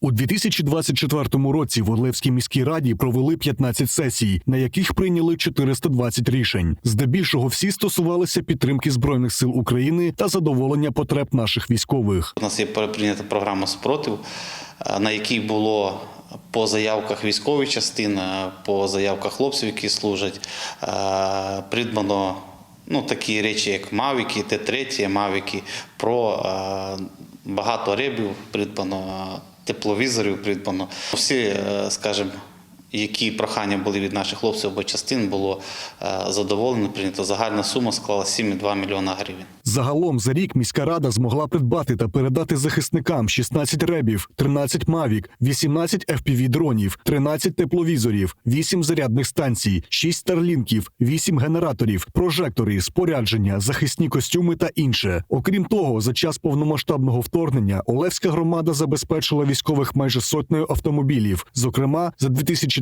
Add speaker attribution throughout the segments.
Speaker 1: У 2024 році в Орлевській міській раді провели 15 сесій, на яких прийняли 420 рішень. Здебільшого всі стосувалися підтримки збройних сил України та задоволення потреб наших військових.
Speaker 2: У нас є прийнята програма спротив, е, на якій було по заявках військових частин, по заявках хлопців, які служать, е, придбано ну, такі речі, як Мавіки, Т-3, Мавіки, про е, багато ребів придбано, тепловізорів придбано. Всі, е, скажімо, які прохання були від наших хлопців або частин, було е, задоволено, прийнято. Загальна сума склала 7,2 мільйона гривень.
Speaker 1: Загалом за рік міська рада змогла придбати та передати захисникам 16 ребів, 13 мавік, 18 fpv дронів, 13 тепловізорів, 8 зарядних станцій, 6 старлінків, 8 генераторів, прожектори, спорядження, захисні костюми та інше. Окрім того, за час повномасштабного вторгнення Олевська громада забезпечила військових майже сотнею автомобілів. Зокрема, за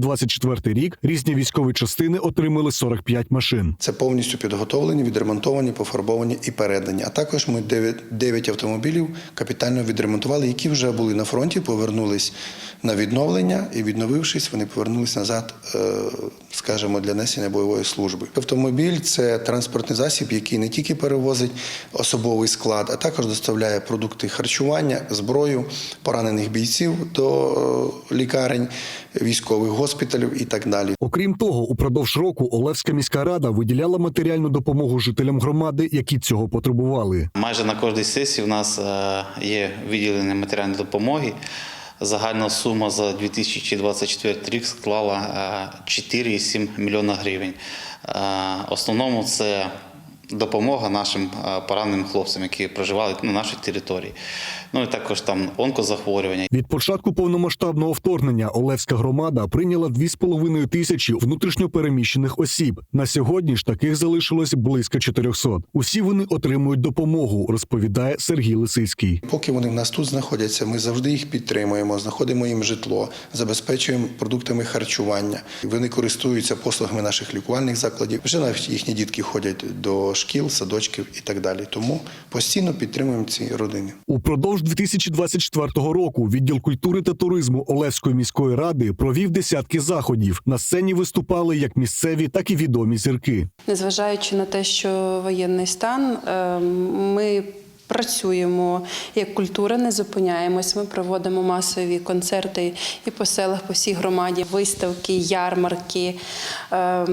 Speaker 1: 2024 рік різні військові частини отримали 45 машин.
Speaker 3: Це повністю підготовлені, відремонтовані, пофарбовані і передані. А також ми 9, 9 автомобілів капітально відремонтували, які вже були на фронті, повернулись на відновлення і, відновившись, вони повернулись назад, е, скажімо, для несення бойової служби. Автомобіль це транспортний засіб, який не тільки перевозить особовий склад, а також доставляє продукти харчування, зброю, поранених бійців до е, лікарень, військових госпіталів і так далі.
Speaker 1: Окрім того, упродовж року Олевська міська рада виділяла матеріальну допомогу жителям громади, які цього потребували.
Speaker 2: Майже на кожній сесії у нас е, є виділення матеріальної допомоги. Загальна сума за 2024 рік склала е, 4,7 мільйона гривень. Е, В основному це допомога нашим е, пораненим хлопцям, які проживали на нашій території. Ну і також там онкозахворювання.
Speaker 1: Від початку повномасштабного вторгнення Олевська громада прийняла 2,5 тисячі внутрішньопереміщених осіб. На сьогодні ж таких залишилось близько 400. Усі вони отримують допомогу, розповідає Сергій Лисицький.
Speaker 3: Поки вони в нас тут знаходяться, ми завжди їх підтримуємо, знаходимо їм житло, забезпечуємо продуктами харчування. Вони користуються послугами наших лікувальних закладів. Вже навіть їхні дітки ходять до шкіл, садочків і так далі. Тому постійно підтримуємо ці родини.
Speaker 1: Упродовж 2024 року відділ культури та туризму Олевської міської ради провів десятки заходів. На сцені виступали як місцеві, так і відомі зірки.
Speaker 4: Незважаючи на те, що воєнний стан, е, ми працюємо як культура, не зупиняємось. Ми проводимо масові концерти і по селах, по всій громаді, виставки, ярмарки, е,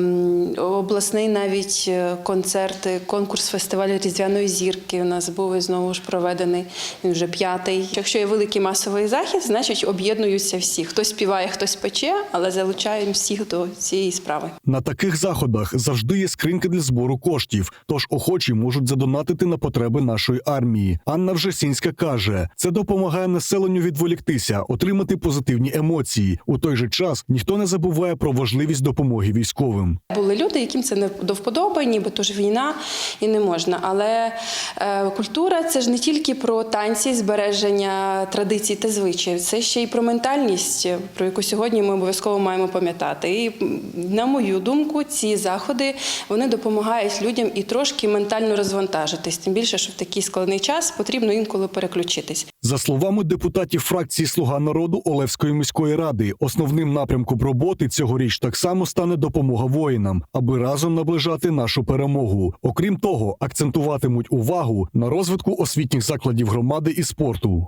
Speaker 4: обласний навіть е, концерт, конкурс фестивалю Різдвяної зірки. У нас був і знову ж проведений він вже п'ятий. Якщо є великий масовий захід, значить об'єднуються всі. Хтось співає, хтось пече, але залучаємо всіх до цієї справи.
Speaker 1: На таких заходах завжди є скриньки для збору коштів, тож охочі можуть задонатити на потреби нашої армії. Анна Вжесінська каже, це допомагає населенню відволіктися, отримати позитивні емоції. У той же час ніхто не забуває про важливість допомоги військовим.
Speaker 4: Були люди, яким це не до вподоби, ніби то ж війна і не можна. Але е, культура це ж не тільки про танці, збереження традицій та звичаїв, це ще й про ментальність, про яку сьогодні ми обов'язково маємо пам'ятати. І на мою думку, ці заходи вони допомагають людям і трошки ментально розвантажитись. Тим більше, що в такий складний час потрібно інколи переключитись.
Speaker 1: За словами депутатів фракції Слуга народу Олевської міської ради, основним напрямком роботи цьогоріч так само стане допомога воїнам, аби разом наближати нашу перемогу. Окрім того, акцентуватимуть увагу на розвитку освітніх закладів громади і спорту.